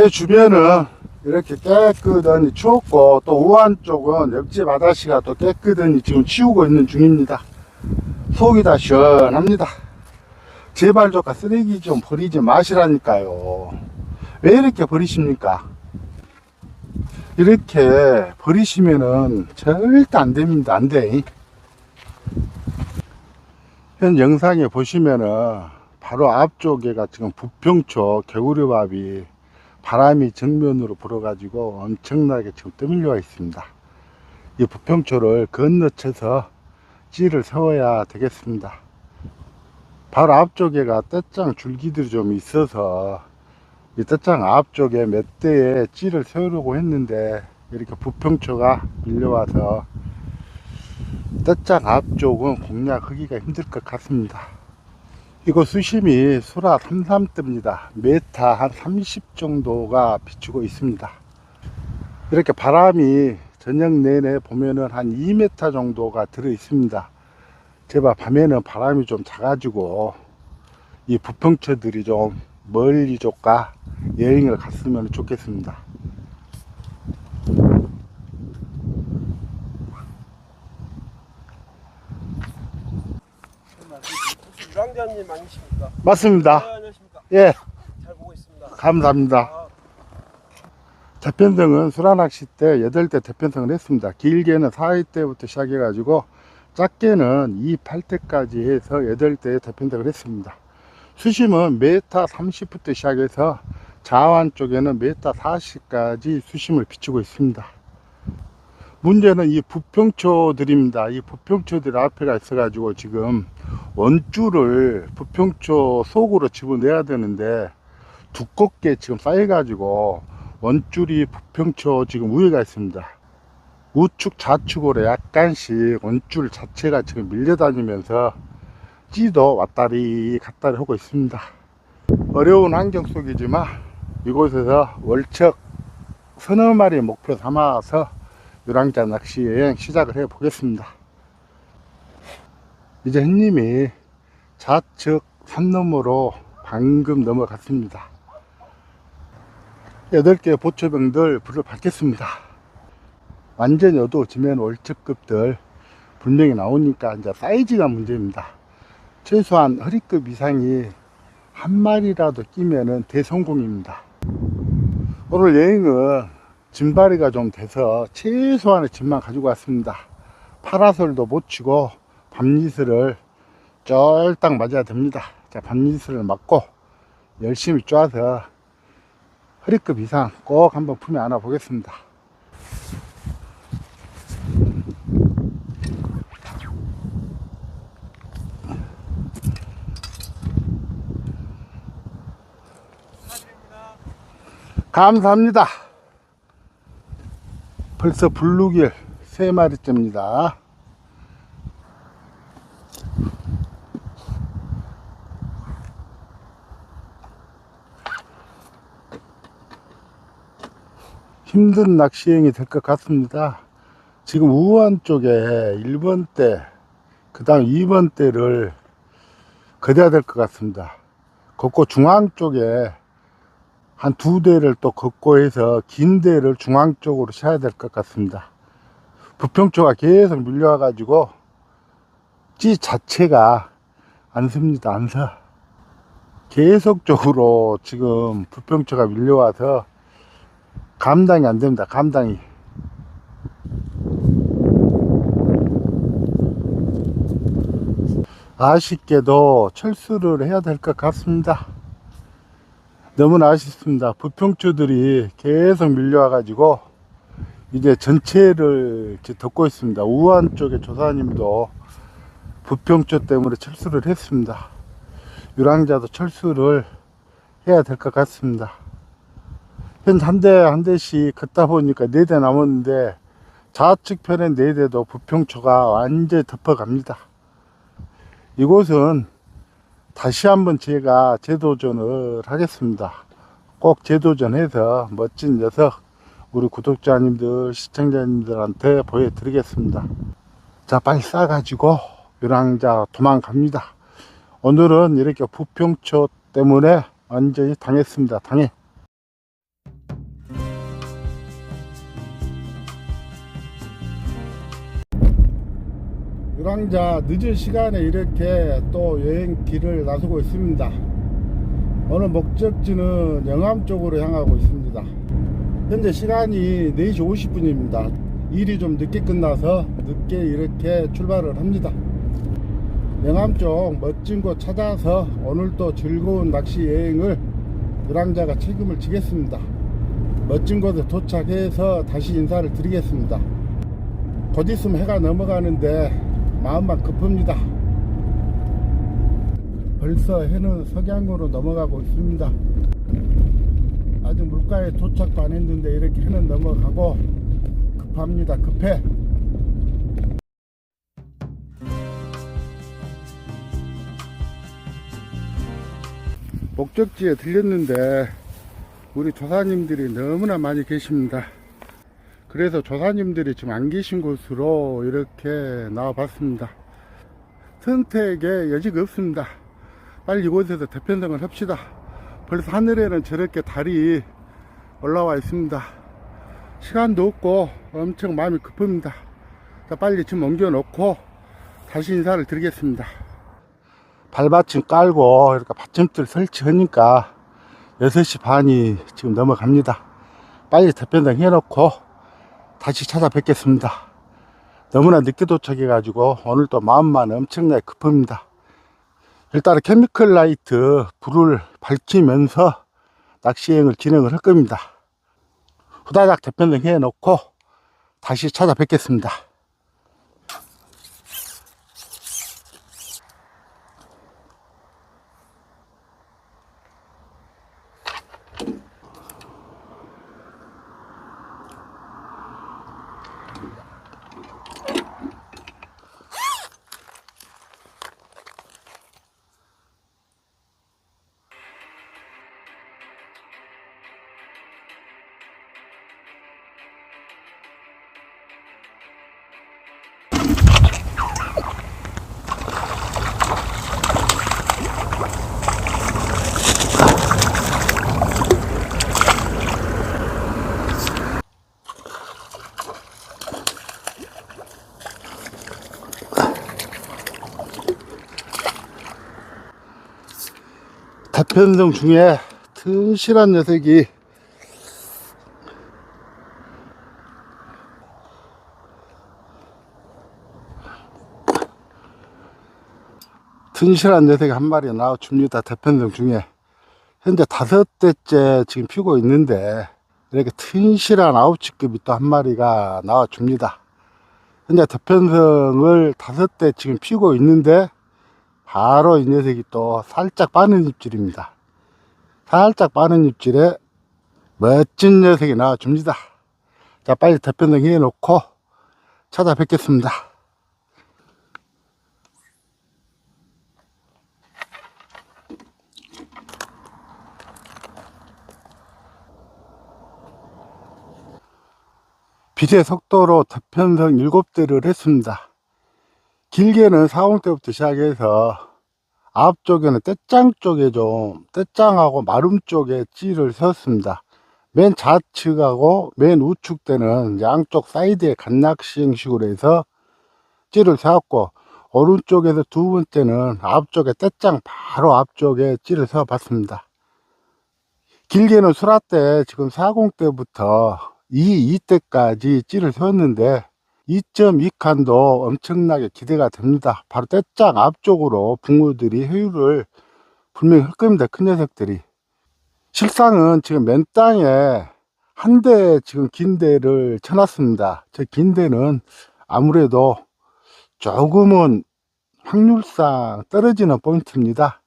제 주변은 이렇게 깨끗하니 추웠고 또 우한 쪽은 옆집 아다시가 또 깨끗하니 지금 치우고 있는 중입니다. 속이 다 시원합니다. 제발 조카 쓰레기 좀 버리지 마시라니까요. 왜 이렇게 버리십니까? 이렇게 버리시면은 절대 안 됩니다. 안 돼. 현 영상에 보시면은 바로 앞쪽에가 지금 부평초 개구리밥이 바람이 정면으로 불어가지고 엄청나게 지금 떠밀려와 있습니다. 이 부평초를 건너쳐서 찌를 세워야 되겠습니다. 바로 앞쪽에가 떼짱 줄기들이 좀 있어서 이 떼짱 앞쪽에 몇 대에 찌를 세우려고 했는데 이렇게 부평초가 밀려와서 떼짱 앞쪽은 공략하기가 힘들 것 같습니다. 이거 수심이 수라 33대입니다. 메타 한 30 정도가 비추고 있습니다. 이렇게 바람이 저녁 내내 보면은 한 2m 정도가 들어 있습니다. 제발 밤에는 바람이 좀 작아지고 이 부평초들이 좀 멀리 쪽가 여행을 갔으면 좋겠습니다. 유랑자님 아니십니까? 맞습니다. 네, 안녕하십니까? 예, 잘 보고 있습니다. 감사합니다. 아, 대편성은 수라낚시 때 8대 대편성을 했습니다. 길게는 4회 때부터 시작해가지고 작게는 2, 8대까지 해서 8대 대편성을 했습니다. 수심은 메타 30부터 시작해서 자완 쪽에는 메타 40까지 수심을 비추고 있습니다. 문제는 이 부평초들입니다. 이 부평초들 앞에가 있어가지고 지금 원줄을 부평초 속으로 집어내야 되는데 두껍게 지금 쌓여가지고 원줄이 부평초 지금 위에가 있습니다. 우측 좌측으로 약간씩 원줄 자체가 지금 밀려다니면서 찌도 왔다리 갔다리 하고 있습니다. 어려운 환경 속이지만 이곳에서 월척 서너 마리 목표 삼아서 유랑자 낚시 여행 시작을 해 보겠습니다. 이제 햇님이 좌측 산 너머로 방금 넘어갔습니다. 여덟 개 보초병들 불을 밝혔습니다. 완전히 어두워지면 월척급들 분명히 나오니까 이제 사이즈가 문제입니다. 최소한 허리급 이상이 한 마리라도 끼면은 대성공입니다. 오늘 여행은 짐바리가 좀 돼서 최소한의 짐만 가지고 왔습니다. 파라솔도 못 치고 밤이슬을 쫄딱 맞아야 됩니다. 자, 밤이슬을 맞고 열심히 쪼아서 허리급 이상 꼭 한번 품에 안아 보겠습니다. 감사합니다. 벌써 블루길 세 마리째입니다. 힘든 낚시행이 될 것 같습니다. 지금 우한 쪽에 1번 대, 그 다음 2번 대를 거둬야 될 것 같습니다. 걷고 중앙 쪽에 한 두 대를 또 걷고 해서 긴 대를 중앙 쪽으로 쳐야 될 것 같습니다. 부평초가 계속 밀려와 가지고 찌 자체가 안 섭니다. 안 서. 계속적으로 지금 부평초가 밀려와서 감당이 안 됩니다. 감당이. 아쉽게도 철수를 해야 될 것 같습니다. 너무나 아쉽습니다. 부평초들이 계속 밀려와가지고 이제 전체를 덮고 있습니다. 우한 쪽의 조사님도 부평초 때문에 철수를 했습니다. 유랑자도 철수를 해야 될 것 같습니다. 현 한 대 한 대씩 걷다 보니까 네 대 남았는데 좌측 편에 네 대도 부평초가 완전히 덮어갑니다. 이곳은 다시 한번 제가 재도전을 하겠습니다. 꼭 재도전해서 멋진 녀석 우리 구독자님들 시청자님들한테 보여드리겠습니다. 자 빨리 싸가지고 유랑자 도망갑니다. 오늘은 이렇게 부평초 때문에 완전히 당했습니다. 당해. 유랑자 늦은 시간에 이렇게 또 여행 길을 나서고 있습니다. 오늘 목적지는 영암 쪽으로 향하고 있습니다. 현재 시간이 4시 50분입니다. 일이 좀 늦게 끝나서 늦게 이렇게 출발을 합니다. 영암 쪽 멋진 곳 찾아서 오늘도 즐거운 낚시 여행을 유랑자가 책임을 지겠습니다. 멋진 곳에 도착해서 다시 인사를 드리겠습니다. 곧 있으면 해가 넘어가는데 마음만 급합니다. 벌써 해는 석양으로 넘어가고 있습니다. 아직 물가에 도착도 안 했는데 이렇게 해는 넘어가고 급합니다. 급해. 목적지에 들렸는데 우리 조사님들이 너무나 많이 계십니다. 그래서 조사님들이 지금 안 계신 곳으로 이렇게 나와 봤습니다. 선택에 여지가 없습니다. 빨리 이곳에서 대편성을 합시다. 벌써 하늘에는 저렇게 달이 올라와 있습니다. 시간도 없고 엄청 마음이 급합니다. 자, 빨리 지금 옮겨 놓고 다시 인사를 드리겠습니다. 발받침 깔고 이렇게 받침들 설치하니까 6시 반이 지금 넘어갑니다. 빨리 대편성 해놓고 다시 찾아뵙겠습니다. 너무나 늦게 도착해가지고 오늘 또 마음만 엄청나게 급합니다. 일단은 케미컬 라이트 불을 밝히면서 낚시여행을 진행을 할 겁니다. 후다닥 대편성 해놓고 다시 찾아뵙겠습니다. 대편성 중에 튼실한 녀석이 튼실한 녀석이 한 마리 나와줍니다. 대편성 중에 현재 다섯 대째 지금 피고 있는데 이렇게 튼실한 아우치급이 또 한 마리가 나와줍니다. 현재 대편성을 다섯 대 지금 피고 있는데 바로 이 녀석이 또 살짝 빠는 입질입니다. 살짝 빠는 입질에 멋진 녀석이 나와줍니다. 자, 빨리 대편등 해놓고 찾아뵙겠습니다. 빛의 속도로 대편성 7대를 했습니다. 길게는 4홍 때부터 시작해서 앞쪽에는 떼짱 쪽에 좀 떼짱하고 마름 쪽에 찌를 세웠습니다. 맨 좌측하고 맨 우측 때는 양쪽 사이드에 간낚시 형식으로 해서 찌를 세웠고 오른쪽에서 두 번째는 앞쪽에 떼짱 바로 앞쪽에 찌를 세워 봤습니다. 길게는 수라 때 지금 40대부터 2, 2대까지 찌를 세웠는데 2.2칸도 엄청나게 기대가 됩니다. 바로 떼짱 앞쪽으로 붕어들이 효율을 분명히 할 겁니다. 큰 녀석들이. 실상은 지금 맨 땅에 한 대 지금 긴 대를 쳐놨습니다. 저 긴 대는 아무래도 조금은 확률상 떨어지는 포인트입니다.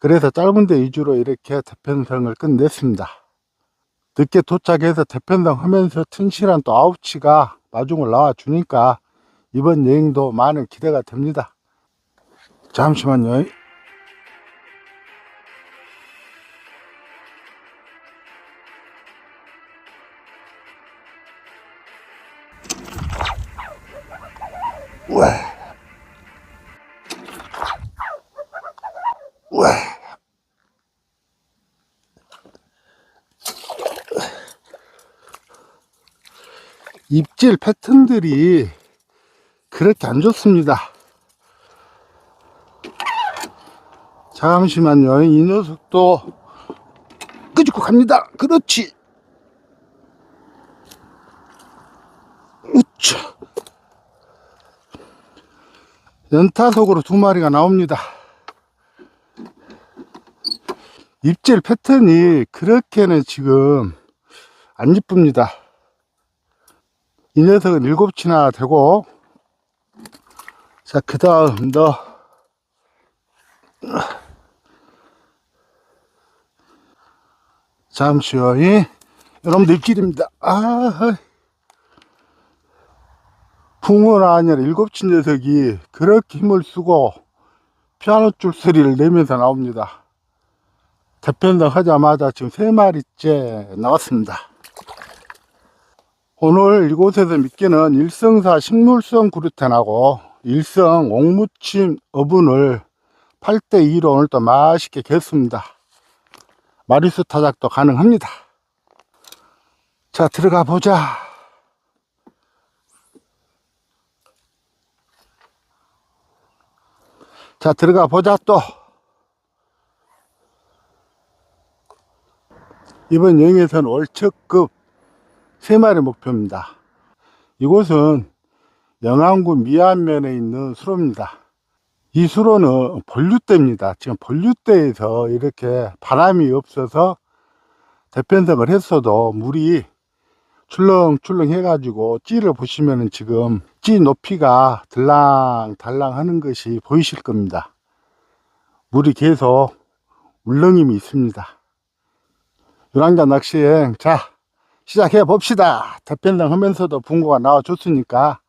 그래서 짧은 데 위주로 이렇게 대편성을 끝냈습니다. 늦게 도착해서 대편성 하면서 튼실한 또 아웃치가 마중을 나와주니까 이번 여행도 많은 기대가 됩니다. 잠시만요. 왜? 왜? 입질 패턴들이 그렇게 안 좋습니다. 잠시만요. 이 녀석도 끄집고 갑니다. 그렇지. 우차. 연타석으로 두 마리가 나옵니다. 입질 패턴이 그렇게는 지금 안 이쁩니다. 이 녀석은 일곱치나 되고, 자, 그 다음 너, 잠시요. 이 여러분들 입질입니다. 아, 붕어가 아니라 일곱치 녀석이 그렇게 힘을 쓰고 피아노 줄 소리를 내면서 나옵니다. 대편성 하자마자 지금 세 마리째 나왔습니다. 오늘 이곳에서 미끼는 일성사 식물성 그루텐하고 일성 옥무침 어분을 8대2로 오늘 또 맛있게 겠습니다. 마리수 타작도 가능합니다. 자, 들어가 보자. 자, 들어가 보자 또. 이번 여행에서는 월척급 3마리 목표입니다. 이곳은 영암구 미안면에 있는 수로입니다. 이 수로는 본류대입니다. 지금 본류대에서 이렇게 바람이 없어서 대편성을 했어도 물이 출렁출렁 해가지고 찌를 보시면은 지금 찌 높이가 들랑달랑 하는 것이 보이실 겁니다. 물이 계속 울렁임이 있습니다. 유랑자 낚시행 자 시작해 봅시다. 대편성 하면서도 붕어가 나와 줬으니까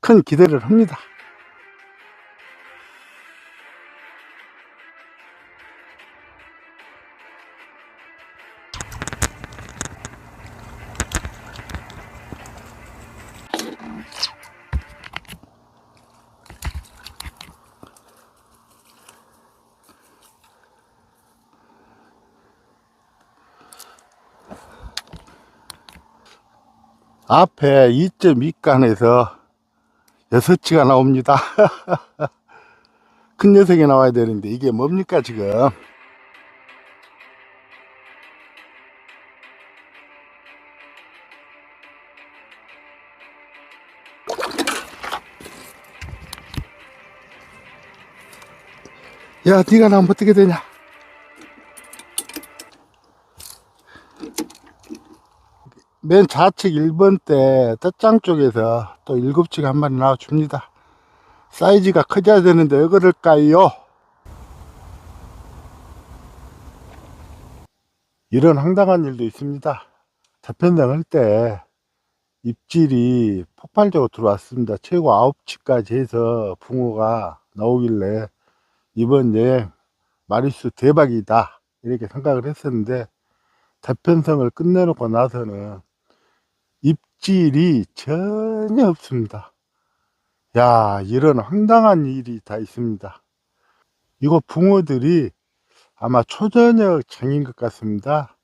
큰 기대를 합니다. 앞에 2.2간에서 6치가 나옵니다. 큰 녀석이 나와야 되는데 이게 뭡니까 지금? 야, 네가 나면 어떻게 되냐? 맨 좌측 1번 때 떼짱 쪽에서 또 일곱치가 한 마리 나와줍니다. 사이즈가 커져야 되는데 왜 그럴까요? 이런 황당한 일도 있습니다. 대편당 할때 입질이 폭발적으로 들어왔습니다. 최고 9치까지 해서 붕어가 나오길래 이번 여행 마리수 대박이다 이렇게 생각을 했었는데 대편성을 끝내놓고 나서는 입질이 전혀 없습니다. 야, 이런 황당한 일이 다 있습니다. 이거 붕어들이 아마 초저녁 장인 것 같습니다.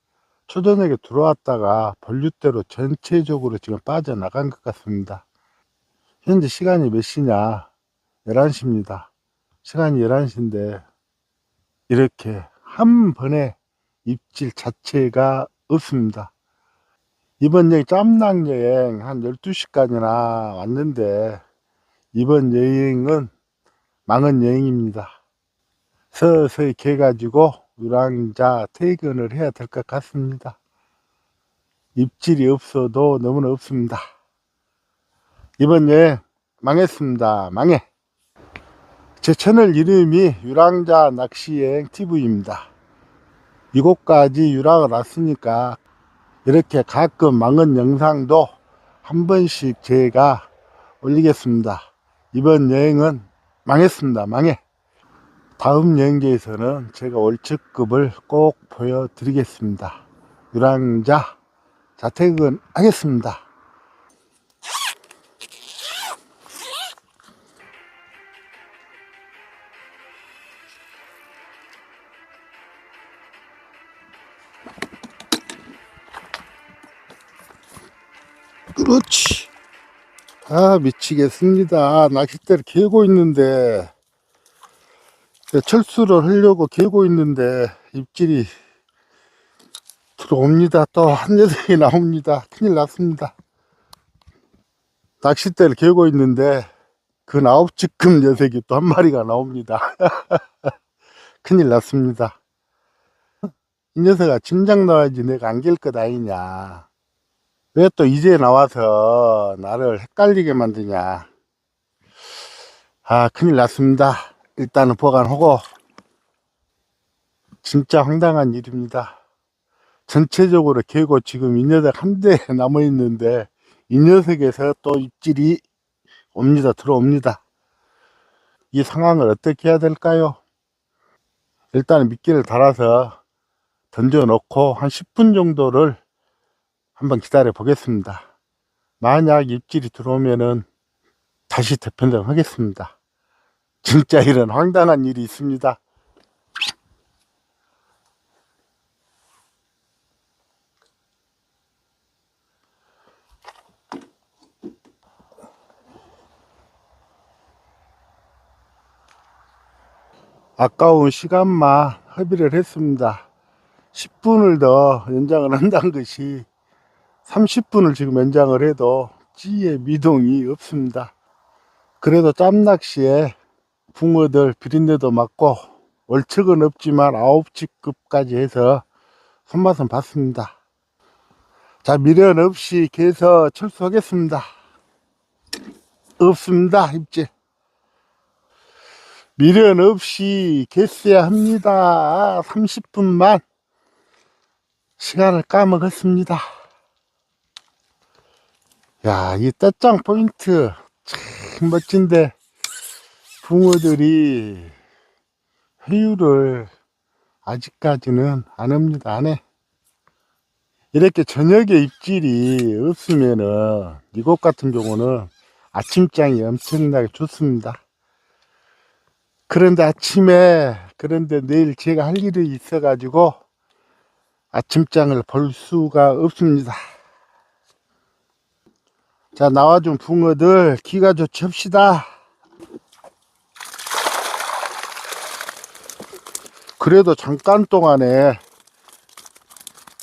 초저녁에 들어왔다가 본류대로 전체적으로 지금 빠져나간 것 같습니다. 현재 시간이 몇 시냐? 11시입니다. 시간이 11시인데, 이렇게 한 번에 입질 자체가 없습니다. 이번 여행 짬낭 여행 한 12시간이나 왔는데 이번 여행은 망한 여행입니다. 서서히 개가지고 유랑자 퇴근을 해야 될 것 같습니다. 입질이 없어도 너무나 없습니다. 이번 여행 망했습니다. 망해. 제 채널 이름이 유랑자 낚시여행 TV입니다. 이곳까지 유랑을 왔으니까 이렇게 가끔 망한 영상도 한 번씩 제가 올리겠습니다. 이번 여행은 망했습니다. 망해. 다음 여행지에서는 제가 월척급을 꼭 보여드리겠습니다. 유랑자 자퇴근 하겠습니다. 그렇지. 아, 미치겠습니다. 낚싯대를 개고 있는데, 네, 철수를 하려고 개고 있는데, 입질이 들어옵니다. 또 한 녀석이 나옵니다. 큰일 났습니다. 낚싯대를 개고 있는데, 그 찌끔 녀석이 또 한 마리가 나옵니다. 큰일 났습니다. 이 녀석아, 짐작 나와야지 내가 안길 것 아니냐. 왜 또 이제 나와서 나를 헷갈리게 만드냐. 아, 큰일 났습니다. 일단은 보관하고, 진짜 황당한 일입니다. 전체적으로 개고 지금 이 녀석 한 대 남아 있는데, 이 녀석에서 또 입질이 옵니다. 들어옵니다. 이 상황을 어떻게 해야 될까요? 일단은 미끼를 달아서 던져 놓고 한 10분 정도를 한번 기다려 보겠습니다. 만약 입질이 들어오면은 다시 대편성 하겠습니다. 진짜 이런 황당한 일이 있습니다. 아까운 시간만 허비를 했습니다. 10분을 더 연장을 한다는 것이 30분을 지금 연장을 해도 찌의 미동이 없습니다. 그래도 짬낚시에 붕어들 비린내도 맡고 월척은 없지만 9치급까지 해서 손맛은 봤습니다. 자 미련 없이 개서 철수하겠습니다. 없습니다 입질. 미련 없이 개수야 합니다. 30분만 시간을 까먹었습니다. 야, 이 떼짱 포인트 참 멋진데 붕어들이 회유를 아직까지는 안 합니다. 안 해. 이렇게 저녁에 입질이 없으면은 이곳 같은 경우는 아침장이 엄청나게 좋습니다. 그런데 아침에 그런데 내일 제가 할 일이 있어 가지고 아침장을 볼 수가 없습니다. 자 나와준 붕어들 기가 좋지 합시다. 그래도 잠깐 동안에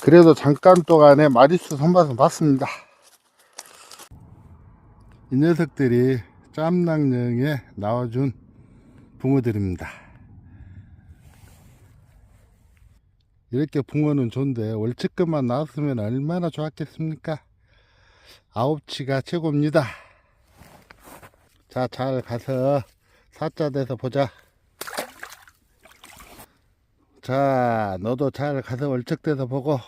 그래도 잠깐 동안에 마리수 선밭은 봤습니다. 이 녀석들이 짬낭령에 나와준 붕어들입니다. 이렇게 붕어는 좋은데 월척금만 나왔으면 얼마나 좋았겠습니까? 아홉치가 최고입니다. 자, 잘 가서 사자 돼서 보자. 자, 너도 잘 가서 월척 돼서 보고.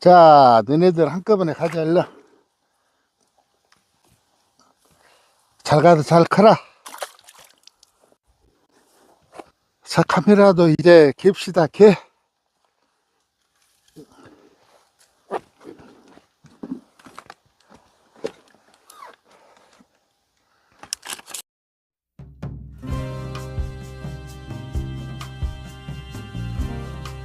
자, 너네들 한꺼번에 가자, 일러. 잘 가서 잘 커라. 자, 카메라도 이제 갭시다, 개.